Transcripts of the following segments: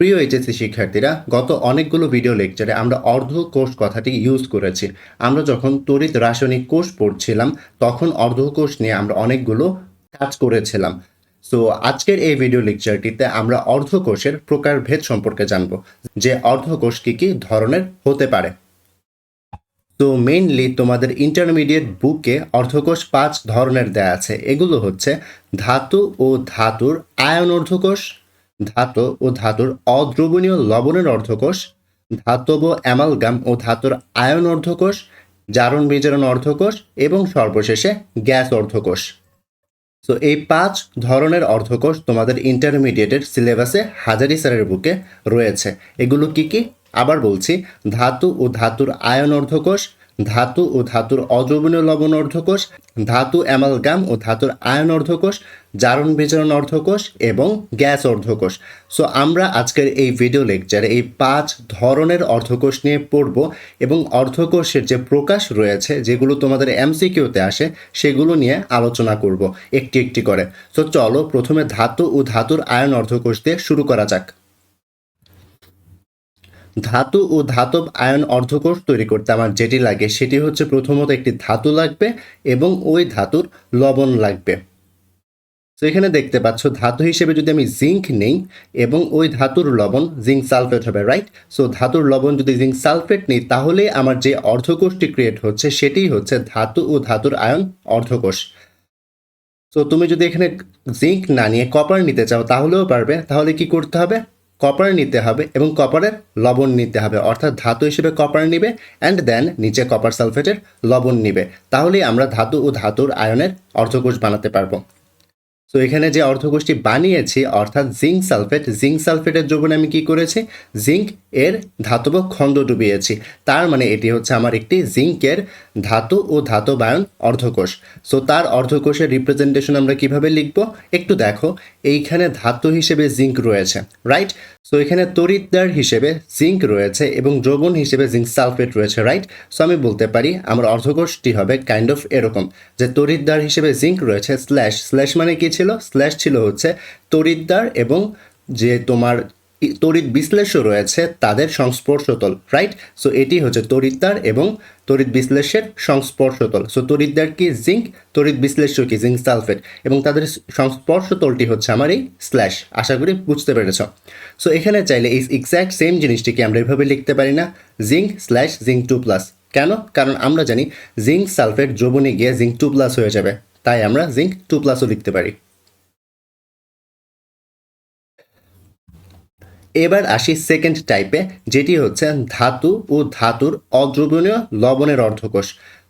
প্রিয় এইচএসসি শিক্ষার্থীরা, গত অনেকগুলো ভিডিও লেকচারে আমরা অর্ধ কোষ কথাটি ইউজ করেছি। আমরা যখন তড়িৎ রাসায়নিক কোষ পড়ছিলাম, তখন অর্ধ কোষ নিয়ে আমরা অনেকগুলো কাজ করেছিলাম। সো আজকের এই ভিডিও লেকচারটিতে আমরা অর্ধকোষের প্রকারভেদ সম্পর্কে জানব, যে অর্ধকোষ কী কী ধরনের হতে পারে। তো মেইনলি তোমাদের ইন্টারমিডিয়েট বুকে অর্ধকোষ পাঁচ ধরনের দেয়া আছে। এগুলো হচ্ছে ধাতু ও ধাতুর আয়ন অর্ধকোষ ধাতু ও ধাতুর অদ্রবণীয় লবণের অর্ধকোষ, ধাতব অ্যামালগাম ও ধাতুর আয়ন অর্ধকোষ, জারণ বিজারণ অর্ধকোষ এবং সর্বশেষে গ্যাস অর্ধকোষ। তো এই পাঁচ ধরনের অর্ধকোষ তোমাদের ইন্টারমিডিয়েটের সিলেবাসে হাজারি স্যারের বুকে রয়েছে। এগুলো কি কি? আবার বলছি, ধাতু ও ধাতুর আয়ন অর্ধকোষ ধাতু ও ধাতুর অদ্রবণীয় লবণ অর্ধকোষ, ধাতু অ্যামালগাম ও ধাতুর আয়ন অর্ধকোষ, জারণ বিজারণ অর্ধকোষ এবং গ্যাস অর্ধকোষ। সো আমরা আজকের এই ভিডিও লেকচারে এই পাঁচ ধরনের অর্ধকোষ নিয়ে পড়ব এবং অর্ধকোষের যে প্রকাশ রয়েছে, যেগুলো তোমাদের এমসিকিউতে আসে, সেগুলো নিয়ে আলোচনা করব একটি একটি করে। সো চলো প্রথমে ধাতু ও ধাতুর আয়ন অর্ধকোষ দিয়ে শুরু করা যাক। ধাতু ও ধাতব আয়ন অর্ধকোষ তৈরি করতে আমার যেটি লাগে সেটি হচ্ছে প্রথমত একটি ধাতু লাগবে এবং ওই ধাতুর লবণ লাগবে। তো এখানে দেখতে পাচ্ছ, ধাতু হিসেবে যদি আমি জিঙ্ক নেই এবং ওই ধাতুর লবণ, জিঙ্ক সালফেট হবে রাইট সো ধাতুর লবণ যদি জিঙ্ক সালফেট নেই, তাহলে আমার যে অর্ধকোষটি ক্রিয়েট হচ্ছে, সেটি হচ্ছে ধাতু ও ধাতুর আয়ন অর্ধকোষ। তো তুমি যদি এখানে জিঙ্ক না নিয়ে কপার নিতে চাও, তাহলেও পারবে। তাহলে কি করতে হবে? কপার নিতে হবে এবং কপারের লবণ নিতে হবে। অর্থাৎ ধাতু হিসেবে কপার নিবে অ্যান্ড দেন নিচে কপার সালফেটের লবণ নিবে। তাহলেই আমরা ধাতু ও ধাতুর আয়নের অর্ধকোষ বানাতে পারব। তো এখানে যে অর্ধকোষটি বানিয়েছি, অর্থাৎ জিঙ্ক সালফেট জিঙ্ক সালফেটের যোগনে আমি কি করেছি? জিঙ্ক এর ধাতব খণ্ড ডুবিয়েছি। তার মানে এটি হচ্ছে আমার একটি জিঙ্কের ধাতু ও ধাতবায়ন অর্ধকোষ। সো তার অর্ধকোষের রিপ্রেজেন্টেশন আমরা কীভাবে লিখব? একটু দেখো, এইখানে ধাতু হিসেবে জিঙ্ক রয়েছে রাইট সো এখানে তড়িৎদ্বার হিসেবে জিঙ্ক রয়েছে এবং দ্রবণ হিসেবে জিঙ্ক সালফেট রয়েছে রাইট সো আমি বলতে পারি, আমার অর্ধকোষটি হবে কাইন্ড অফ এরকম, যে তড়িৎদ্বার হিসেবে জিঙ্ক রয়েছে স্ল্যাশ স্ল্যাশ মানে কি ছিল? স্ল্যাশ ছিল হচ্ছে তড়িৎদ্বার এবং যে তোমার তড়িৎ বিশ্লেষ্য রয়েছে তাদের সংস্পর্শতল রাইট সো এটি হচ্ছে তড়িৎদ্বার এবং তড়িৎ বিশ্লেষ্যের সংস্পর্শতল। সো তড়িৎদ্বার কি? জিঙ্ক তড়িৎ বিশ্লেষ্য কি? জিঙ্ক সালফেট এবং তাদের সংস্পর্শতলটি হচ্ছে আমার এই স্ল্যাশ আশা করি বুঝতে পেরেছ। সো এখানে চাইলে এই এক্স্যাক্ট সেম জিনিসটিকে আমরা এভাবে লিখতে পারি না। Zinc slash zinc two plus কেন? কারণ আমরা জানি জিঙ্ক সালফেট দ্রবণে গিয়ে জিঙ্ক টু প্লাস হয়ে যাবে। তাই আমরা জিঙ্ক টু প্লাসও লিখতে পারি। এবার আসি সেকেন্ড টাইপে যেটি হচ্ছে ধাতু ও ধাতুর অদ্রবণীয় লবণের অর্ধকোষ।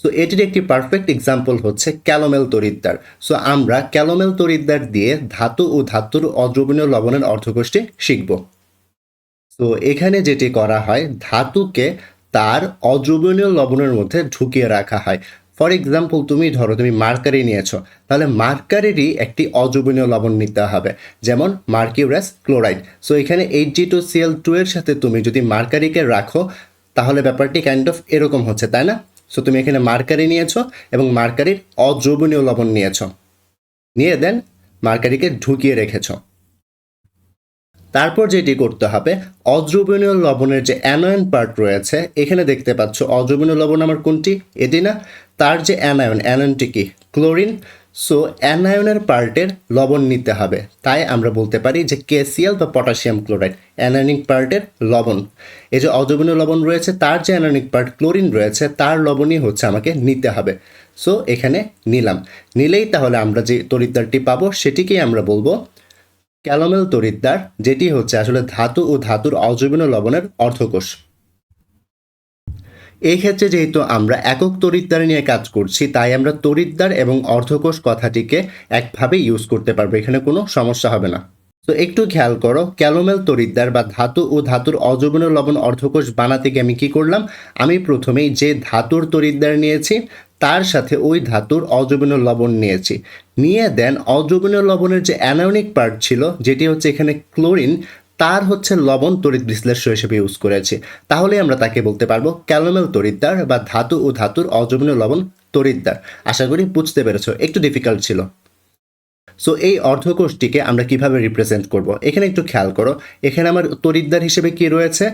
সো এটির একটি পারফেক্ট এক্সাম্পল হচ্ছে ক্যালোমেল তরিদ্দার। সো আমরা ক্যালোমেল তরিদ্দার দিয়ে ধাতু ও ধাতুর অদ্রবণীয় লবণের অর্ধকোষটি শিখব। তো এখানে যেটি করা হয়, ধাতুকে তার অদ্রবণীয় লবণের মধ্যে ঢুকিয়ে রাখা হয়। ফর এক্সাম্পল তুমি ধরো, তুমি মার্কারি নিয়েছো, তাহলে মার্কারেরই একটি অদ্রবণীয় লবণ নিতে হবে, যেমন মার্কিউরাস ক্লোরাইড সো এখানে H G two C L two এর সাথে তুমি যদি মার্কারিকে রাখো, তাহলে ব্যাপারটি কাইন্ড অফ এরকম হচ্ছে, তাই না? সো তুমি এখানে মার্কারি নিয়েছো এবং মার্কারির অদ্রবণীয় লবণ নিয়েছো। নিয়ে দেন মার্কারিকে ঢুকিয়ে রেখেছো। তারপর যেটি করতে হবে, অদ্রবণীয় লবণের যে অ্যানায়ন পার্ট রয়েছে, এখানে দেখতে পাচ্ছ অদ্রবণীয় লবণ আমার কোনটি? এটি না, তার যে অ্যানায়ন অ্যানায়নটি কি? ক্লোরিন সো অ্যানায়নের পার্টের লবণ নিতে হবে। তাই আমরা বলতে পারি যে কেসিএল বা পটাশিয়াম ক্লোরাইড অ্যানায়নিক পার্টের লবণ। এই যে অদ্রবণীয় লবণ রয়েছে, তার যে অ্যানায়নিক পার্ট ক্লোরিন রয়েছে, তার লবণই হচ্ছে আমাকে নিতে হবে। সো এখানে নিলাম। নিলেই তাহলে আমরা যে তরিদ্দারটি পাবো, সেটিকেই আমরা বলব ক্যালোমেল তরিদ্দার যেটি হচ্ছে আসলে ধাতু ও ধাতুর অজৈবীয় লবণের অর্থকোষ এই ক্ষেত্রে যেহেতু আমরা একক তরিদ্দার নিয়ে কাজ করছি, তাই আমরা তরিদ্দার এবং অর্ধকোষ কথাটিকে একভাবে ইউজ করতে পারব। এখানে কোনো সমস্যা হবে না। তো একটু খেয়াল করো ক্যালোমেল তরিদ্দার বা ধাতু ও ধাতুর অজৈবীয় লবণ অর্ধকোষ বানাতে গিয়ে আমি কি করলাম? আমি প্রথমেই যে ধাতুর তরিদ্দার নিয়েছি, তার সাথে ওই ধাতুর অজৈবীয় লবণ নিয়েছি। নিয়ে দেন অজৈবীয় লবণের যে অ্যানায়নিক পার্ট ছিল, যেটি হচ্ছে এখানে ক্লোরিন তার হচ্ছে লবণ তড়িৎ বিশ্লেষ্য হিসেবে ইউজ করেছি। তাহলে আমরা তাকে বলতে পারব ক্যালোমেল তরিদ্দার বা ধাতু ও ধাতুর অজৈবীয় লবণ তরিদ্দার আশা করি বুঝতে পেরেছ, একটু ডিফিকাল্ট ছিল। সো এই অর্ধকোষটিকে আমরা কীভাবে রিপ্রেজেন্ট করব? এখানে একটু খেয়াল করো। এখানে আমার তরিদ্দার হিসেবে কি রয়েছে?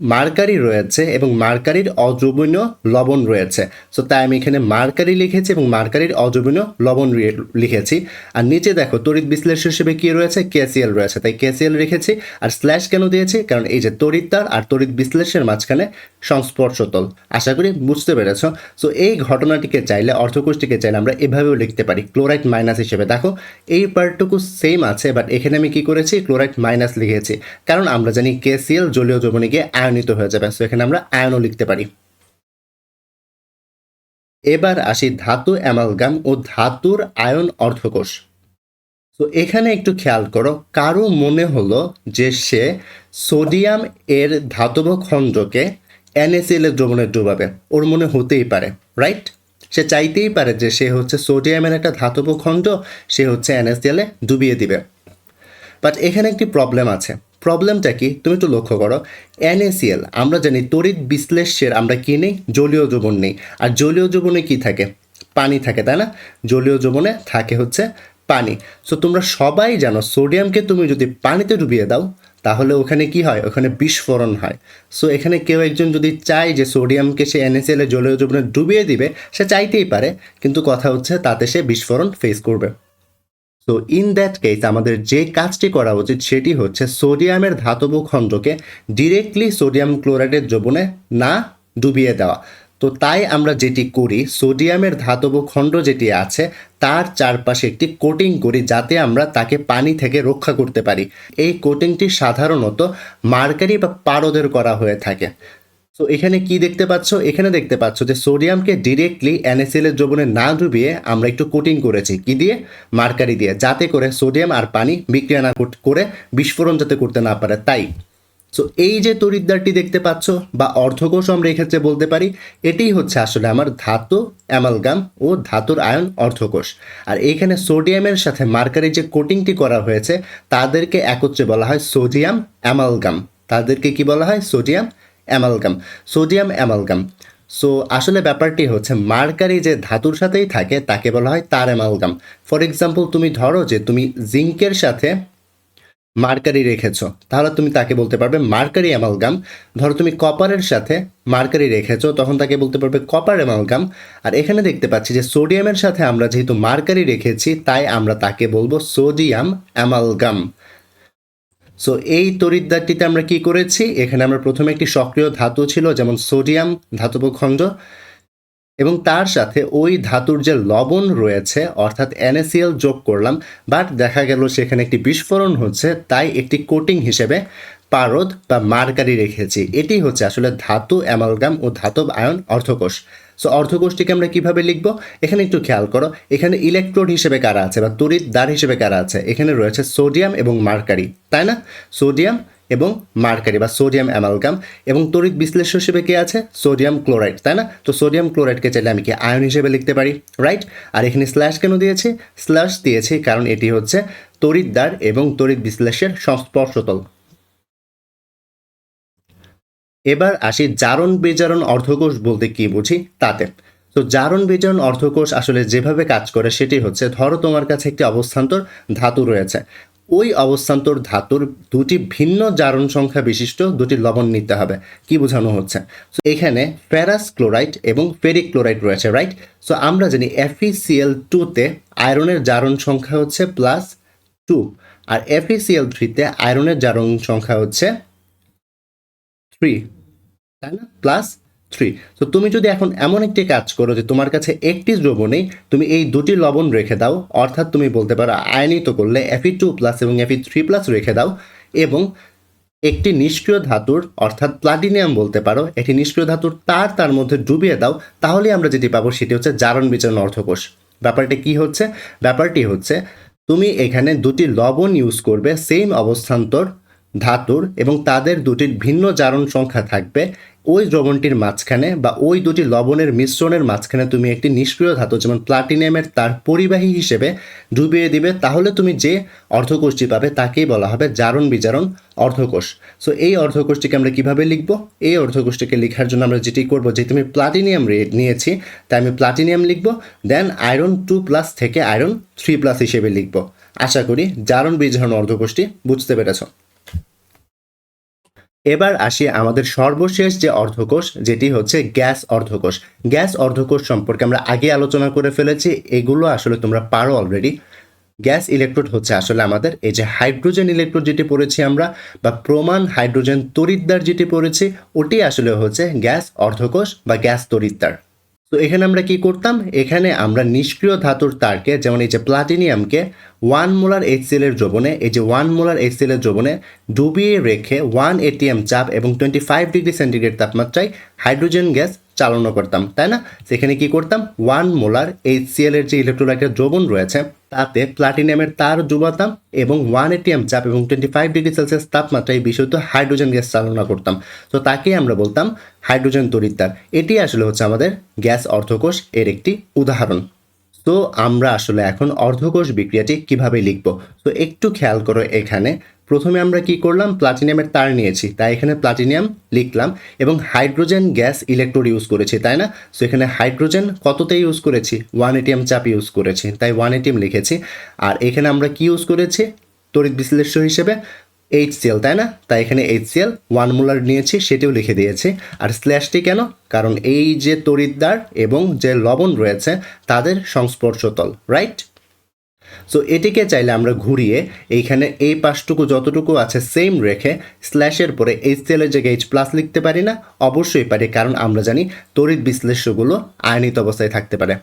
মার্কারি রয়েছে এবং মার্কারির অদ্রবণীয় লবণ রয়েছে। সো তাই আমি এখানে মার্কারি লিখেছি এবং মার্কারির অদ্রবণীয় লবণ লিখেছি। আর নিচে দেখো, তড়িৎ বিশ্লেষণ হিসেবে কি রয়েছে? কেসিএল রয়েছে। তাই কেসিএল রেখেছি আর স্ল্যাশ কেন দিয়েছি? কারণ এই যে তড়িৎতার আর তড়িৎ বিশ্লেষণের মাঝখানে সংস্পর্শতল আশা করি বুঝতে পেরেছ। সো এই ঘটনাটিকে চাইলে, অর্থকোষটিকে চাইলে আমরা এভাবেও লিখতে পারি। ক্লোরাইড মাইনাস হিসেবে। দেখো, এই পার্টটুকু সেম আছে বাট এখানে আমি কি করেছি? ক্লোরাইড মাইনাস লিখেছি। কারণ আমরা জানি কেসিএল জলীয় যৌবনে গিয়ে আয়নিত হয়ে যাবে। সো এখানে আমরা আয়নও লিখতে পারি। এবার আসি ধাতু, অ্যামালগাম ও ধাতুর আয়ন অর্ধকোষ। তো এখানে একটু খেয়াল করো, কারও মনে হলো যে সে সোডিয়াম এর ধাতব খণ্ডকে এনএসএল এর দ্রবণে ডুবাবে। ওর মনে হতেই পারে রাইট সে চাইতেই পারে যে সে হচ্ছে সোডিয়ামের একটা ধাতব খণ্ড, সে হচ্ছে এনএসএল এ ডুবিয়ে দিবে। বাট এখানে একটি প্রবলেম আছে। প্রবলেমটা কি? তুমি একটু লক্ষ্য করো। এনএসিএল আমরা জানি তড়িৎ বিশ্লেষ্যের আমরা কি নেই? জলীয় যৌবন নেই। আর জলীয় যৌবনে কি থাকে? পানি থাকে, তাই না? জলীয় যৌবনে থাকে হচ্ছে পানি। সো তোমরা সবাই জানো, সোডিয়ামকে তুমি যদি পানিতে ডুবিয়ে দাও, তাহলে ওখানে কি হয়? ওখানে বিস্ফোরণ হয়। সো এখানে কেউ একজন যদি চায় যে সোডিয়ামকে সে এনএসএল জলীয় যৌবনে ডুবিয়ে দিবে, সে চাইতেই পারে। কিন্তু কথা হচ্ছে তাতে সে বিস্ফোরণ ফেস করবে। সো ইন দ্যাট কেস আমাদের যে কাজটি করা উচিত সেটি হচ্ছে সোডিয়ামের ধাতব খণ্ডকে ডিরেক্টলি সোডিয়াম ক্লোরাইডের দ্রবণে না ডুবিয়ে দেওয়া। তো তাই আমরা যেটি করি, সোডিয়ামের ধাতব খণ্ড যেটি আছে, তার চারপাশে একটি কোটিং করি যাতে আমরা তাকে পানি থেকে রক্ষা করতে পারি। এই কোটিংটি সাধারণত মার্কারি বা পারদের করা হয়ে থাকে। সো এখানে কি দেখতে পাচ্ছ? এখানে দেখতে পাচ্ছ যে সোডিয়ামকে ডিরেক্টলি এনএসএল এর দ্রবণে না ডুবিয়ে আমরা একটু কোটিং করেছি। কি দিয়ে? মার্কারি দিয়ে। যাতে করে সোডিয়াম আর পানি বিক্রিয়া না করে বিস্ফোরণ যাতে করতে না পারে। তাই। সো এই যে তরিদ্দারটি দেখতে পাচ্ছ বা অর্ধকোষ আমরা এক্ষেত্রে বলতে পারি, এটাই হচ্ছে আসলে আমার ধাতু, অ্যামালগাম ও ধাতুর আয়ন অর্ধকোষ। আর এইখানে সোডিয়ামের সাথে মার্কারি যে কোটিংটি করা হয়েছে, তাদেরকে একত্রে বলা হয় সোডিয়াম, অ্যামালগাম। তাদেরকে কি বলা হয়? Sodium amalgam, sodium amalgam. So আসলে ব্যাপারটি হচ্ছে মার্কারি যে ধাতুর সাথেই থাকে তাকে বলা হয় তার অ্যামালগাম। ফর এক্সাম্পল, তুমি ধরো যে তুমি জিঙ্কের সাথে মার্কারি রেখেছো, তাহলে তুমি তাকে বলতে পারবে মার্কারি অ্যামালগাম। ধরো তুমি কপারের সাথে মার্কারি রেখেছো, তখন তাকে বলতে পারবে কপার অ্যামালগাম। আর এখানে দেখতে পাচ্ছি যে সোডিয়ামের সাথে আমরা যেহেতু মার্কারি রেখেছি, তাই আমরা তাকে বলব সোডিয়াম অ্যামালগাম। সো এই তরিদ্দারটিতে আমরা কি করেছি? এখানে আমরা প্রথমে একটি সক্রিয় ধাতু ছিল, যেমন সোডিয়াম ধাতব খণ্ড। এবং তার সাথে ওই ধাতুর যে লবণ রয়েছে, অর্থাৎ NaCl যোগ করলাম। বাট দেখা গেল সেখানে একটি বিস্ফোরণ হচ্ছে, তাই একটি কোটিং হিসেবে পারদ বা মার্কারি রেখেছি। এটি হচ্ছে আসলে ধাতু, অ্যামালগাম ও ধাতব আয়ন অর্ধকোষ। সো অর্ধকোষটিকে আমরা কীভাবে লিখব? এখানে একটু খেয়াল করো, এখানে ইলেকট্রোড হিসেবে কারা আছে বা তড়িৎ দ্বার হিসেবে কারা আছে? এখানে রয়েছে সোডিয়াম এবং মার্কারি তাই না? সোডিয়াম এবং মার্কারি বা সোডিয়াম অ্যামালগাম এবং তড়িৎ বিশ্লেষ্য হিসেবে কে আছে? সোডিয়াম ক্লোরাইড তাই না? তো সোডিয়াম ক্লোরাইডকে চাইলে আমি কি আয়ন হিসেবে লিখতে পারি? রাইট আর এখানে স্ল্যাশ কেন দিয়েছি? স্ল্যাশ দিয়েছি কারণ এটি হচ্ছে তড়িৎদ্বার এবং তড়িৎ বিশ্লেষের সংস্পর্শতল। এবার আসি জারণ বিজারণ অর্ধকোষ বলতে কি বুঝি? তাতে। তো জারণ বিজারণ অর্ধকোষ আসলে যেভাবে কাজ করে সেটি হচ্ছে, ধরো তোমার কাছে একটি অবস্থান্তর ধাতু রয়েছে। ওই অবস্থান্তর ধাতুর দুটি ভিন্ন জারণ সংখ্যা বিশিষ্ট দুটি লবণ নিতে হবে। কি বোঝানো হচ্ছে? তো এখানে ফেরাস ক্লোরাইড এবং ফেরিক ক্লোরাইড রয়েছে রাইট সো আমরা জানি এফিসিএল টুতে আয়রনের জারণ সংখ্যা হচ্ছে প্লাস টু আর এফিসিএল থ্রিতে আয়রনের জারণ সংখ্যা হচ্ছে থ্রি তাই না? প্লাস থ্রি তো তুমি যদি এখন এমন একটি কাজ করো যে তোমার কাছে একটি দ্রবণে তুমি এই দুটি লবণ রেখে দাও, অর্থাৎ তুমি বলতে পারো আয়নিত করলে এফি টু প্লাস এবং এফি থ্রি প্লাস রেখে দাও, এবং একটি নিষ্ক্রিয় ধাতুর, অর্থাৎ প্লাটিনিয়াম বলতে পারো, একটি নিষ্ক্রিয় ধাতুর তার তার মধ্যে ডুবিয়ে দাও তাহলে আমরা যেটি পাবো সেটি হচ্ছে জারণ বিচরণ অর্ধকোষ ব্যাপারটি কি হচ্ছে? ব্যাপারটি হচ্ছে, তুমি এখানে দুটি লবণ ইউজ করবে সেম অবস্থান্তর ধাতুর এবং তাদের দুটির ভিন্ন জারণ সংখ্যা থাকবে। ওই দ্রবণটির মাঝখানে বা ওই দুটি লবণের মিশ্রণের মাঝখানে তুমি একটি নিষ্ক্রিয় ধাতু, যেমন প্লাটিনিয়ামের তার পরিবাহী হিসেবে ডুবিয়ে দিবে। তাহলে তুমি যে অর্ধকোষটি পাবে তাকেই বলা হবে জারণ বিজারণ অর্ধকোষ। সো এই অর্ধকোষটিকে আমরা কীভাবে লিখব? এই অর্ধকোষটিকে লেখার জন্য আমরা যেটি করব যে তুমি প্লাটিনিয়াম নিয়েছি, তাই আমি প্লাটিনিয়াম লিখব দেন আয়রন টু প্লাস থেকে আয়রন থ্রি প্লাস হিসেবে লিখব। আশা করি জারণ বিজারণ অর্ধকোষটি বুঝতে পেরেছ। এবার আসি আমাদের সর্বশেষ যে অর্ধকোষ, যেটি হচ্ছে গ্যাস অর্ধকোষ। গ্যাস অর্ধকোষ সম্পর্কে আমরা আগে আলোচনা করে ফেলেছি, এগুলো আসলে তোমরা পারো অলরেডি গ্যাস ইলেকট্রোড হচ্ছে আসলে আমাদের, এই যে হাইড্রোজেন ইলেকট্রোড যেটি পড়েছি আমরা, বা প্রমাণ হাইড্রোজেন তরিদ্দার যেটি পড়েছি, ওটি আসলে হচ্ছে গ্যাস অর্ধকোষ বা গ্যাস তরিদ্দার তো এখানে আমরা কি করতাম? এখানে আমরা নিষ্ক্রিয় ধাতুর তারকে, যেমন এই যে প্লাটিনিয়ামকে ওয়ান মোলার এক্সেলের দ্রবণে এই যে ওয়ান মোলার এক্সেলের দ্রবণে ডুবিয়ে রেখে ওয়ান এটিএম চাপ এবং টোয়েন্টি ফাইভ ডিগ্রি সেন্টিগ্রেড তাপমাত্রায় হাইড্রোজেন গ্যাস চালনা করতাম, তাই না? সেখানে কি করতাম? ওয়ান মোলার এইচসিএল এর যে ইলেকট্রোলাইটের দ্রবণ রয়েছে, তাতে প্লাটিনিয়ামের তার ডুবাতাম এবং ওয়ান এটিএম চাপ এবং টোয়েন্টি ফাইভ ডিগ্রি সেলসিয়াস তাপমাত্রায় বিশুদ্ধ হাইড্রোজেন গ্যাস চালনা করতাম। তো তাকেই আমরা বলতাম হাইড্রোজেন তরিদ্দার এটি আসলে হচ্ছে আমাদের গ্যাস অর্ধকোষ এর একটি উদাহরণ। তো আমরা আসলে এখন অর্ধকোষ বিক্রিয়াটি কীভাবে লিখব? তো একটু খেয়াল করো এখানে। প্রথমে আমরা কি করলাম? প্লাটিনিয়ামের তার নিয়েছি। তাই এখানে প্লাটিনিয়াম লিখলাম এবং হাইড্রোজেন গ্যাস ইলেকট্রোড ইউজ করেছি, তাই না? সো এখানে হাইড্রোজেন কততে ইউজ করেছি? ওয়ান এটিএম চাপ ইউজ করেছি, তাই ওয়ান এটিএম লিখেছি। আর এখানে আমরা কি ইউজ করেছি? তড়িৎ বিশ্লেষ্য হিসেবে এইচ সিএল তাই না? তাই এখানে এইচ সিএল ওয়ান মোলার নিয়েছি, সেটিও লিখে দিয়েছি। আর স্ল্যাশটি কেন? কারণ এই যে তড়িৎদ্বার এবং যে লবণ রয়েছে, তাদের সংস্পর্শতল রাইট সো এটিকে চাইলে আমরা ঘুরিয়ে এইখানে এই পাশটুকু যতটুকু আছে সেম রেখে স্ল্যাশের পরে এইচ সিএলের জায়গায় এইচ প্লাস লিখতে পারি না। অবশ্যই পারি, কারণ আমরা জানি তড়িৎ বিশ্লেষ্যগুলো আয়নিত অবস্থায় থাকতে পারে।